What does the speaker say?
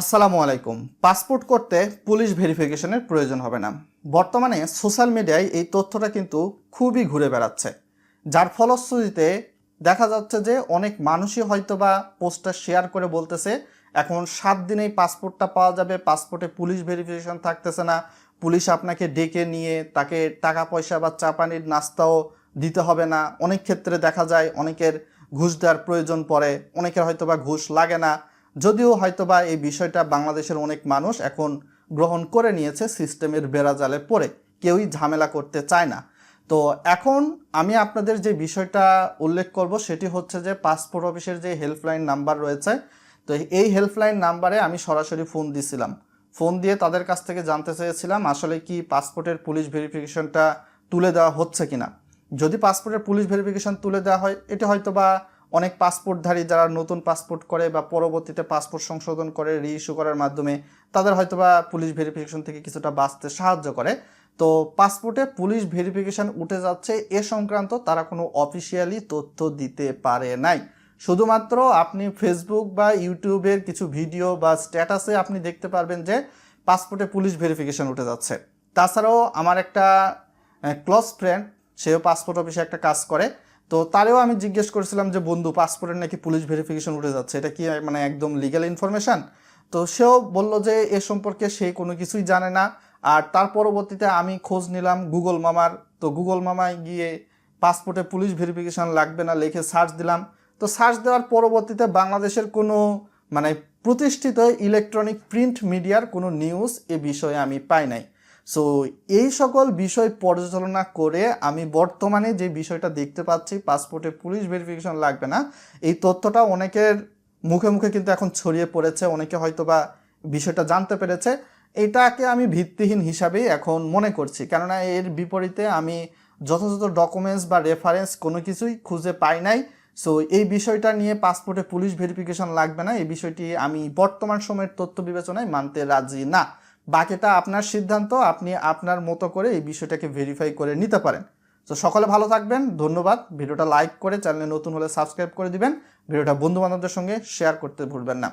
আসসালামু আলাইকুম। পাসপোর্ট করতে পুলিশ ভেরিফিকেশনের প্রয়োজন হবে না। বর্তমানে সোশ্যাল মিডিয়ায় এই তথ্যটা কিন্তু খুবই ঘুরে বেড়াচ্ছে। যার ফলশ্রুতিতে দেখা যাচ্ছে যে অনেক মানুষই হয়তো বা পোস্টটা শেয়ার করে বলতেছে, এখন সাত দিনেই পাসপোর্টটা পাওয়া যাবে, পাসপোর্টে পুলিশ ভেরিফিকেশন থাকতেছে না, পুলিশ আপনাকে ডেকে নিয়ে তাকে টাকা পয়সা বা চা পানির নাস্তাও দিতে হবে না। অনেক ক্ষেত্রে দেখা যায় অনেকের ঘুষ দেওয়ার প্রয়োজন পড়ে, অনেকের হয়তো বা ঘুষ লাগে না। যদিও হয়তোবা এই বিষয়টা বাংলাদেশের অনেক মানুষ এখন গ্রহণ করে নিয়েছে, সিস্টেমের বেড়াজালে পড়ে, কেউই ঝামেলা করতে চায় না। তো এখন আমি আপনাদের যে বিষয়টা উল্লেখ করব সেটি হচ্ছে যে পাসপোর্ট অফিসের যে হেল্পলাইন নাম্বার রয়েছে, তো এই হেল্পলাইন নাম্বারে আমি সরাসরি ফোন দিছিলাম। ফোন দিয়ে তাদের কাছ থেকে জানতে চেয়েছিলাম আসলে কি পাসপোর্টের পুলিশ ভেরিফিকেশনটা তুলে দেওয়া হচ্ছে কিনা। যদি পাসপোর্টের পুলিশ ভেরিফিকেশন তুলে দেওয়া হয়, এটা হয়তো বা অনেক পাসপোর্টধারী যারা নতুন পাসপোর্ট করে বা পরবর্তীতে পাসপোর্ট সংশোধন করে রিইস্যু করার মাধ্যমে তাদের হয়তো বা পুলিশ ভেরিফিকেশন থেকে কিছুটা বাঁচতে সাহায্য করে। তো পাসপোর্টে পুলিশ ভেরিফিকেশন উঠে যাচ্ছে, এ সংক্রান্ত তারা কোনো অফিসিয়ালি তথ্য দিতে পারে নাই। শুধুমাত্র আপনি ফেসবুক বা ইউটিউবের কিছু ভিডিও বা স্ট্যাটাসে আপনি দেখতে পারবেন যে পাসপোর্টে পুলিশ ভেরিফিকেশন উঠে যাচ্ছে। তাছাড়াও আমার একটা ক্লোজ ফ্রেন্ড সেও পাসপোর্ট অফিসে একটা কাজ করে। তো তারেও আমি জিজ্ঞেস করেছিলাম যে, বন্ধু পাসপোর্টের নাকি পুলিশ ভেরিফিকেশন উঠে যাচ্ছে? এটা কি মানে একদম লিগ্যাল ইনফরমেশন তো সেও বলল যে, এ সম্পর্কে সে কোনো কিছুই জানে না। আর তার পরবর্তীতে আমি খোঁজ নিলাম গুগল মামার। তো গুগল মামায় গিয়ে পাসপোর্টে পুলিশ ভেরিফিকেশন লাগবে না লিখে সার্চ দিলাম। তো সার্চ দেওয়ার পরবর্তীতে বাংলাদেশের কোনো মানে প্রতিষ্ঠিত ইলেকট্রনিক প্রিন্ট মিডিয়ার কোনো নিউজ এ বিষয়ে আমি পাই নাই। সো এই সকল বিষয় পর্যালোচনা করে আমি বর্তমানে যে বিষয়টা দেখতে পাচ্ছি পাসপোর্টে পুলিশ ভেরিফিকেশন লাগবে না, এই তথ্যটা অনেকের মুখে মুখে কিন্তু এখন ছড়িয়ে পড়েছে, অনেকে হয়তো বা বিষয়টা জানতে পেরেছে। এটাকে আমি ভিত্তিহীন হিসাবেই এখন মনে করছি, কেননা এর বিপরীতে আমি যথাযথ ডকুমেন্টস বা রেফারেন্স কোনো কিছুই খুঁজে পাই নাই। সো এই বিষয়টা নিয়ে পাসপোর্টে পুলিশ ভেরিফিকেশন লাগবে না, এই বিষয়টি আমি বর্তমান সময়ের তথ্য বিবেচনায় মানতে রাজি না। বাকিটা আপনার সিদ্ধান্ত, আপনি আপনার মতো করে এই বিষয়টাকে ভেরিফাই করে নিতে পারেন। তো সকলে ভালো থাকবেন, ধন্যবাদ। ভিডিওটা লাইক করে চ্যানেলে নতুন হলে সাবস্ক্রাইব করে দিবেন। ভিডিওটা বন্ধু বান্ধবদের সঙ্গে শেয়ার করতে ভুলবেন না।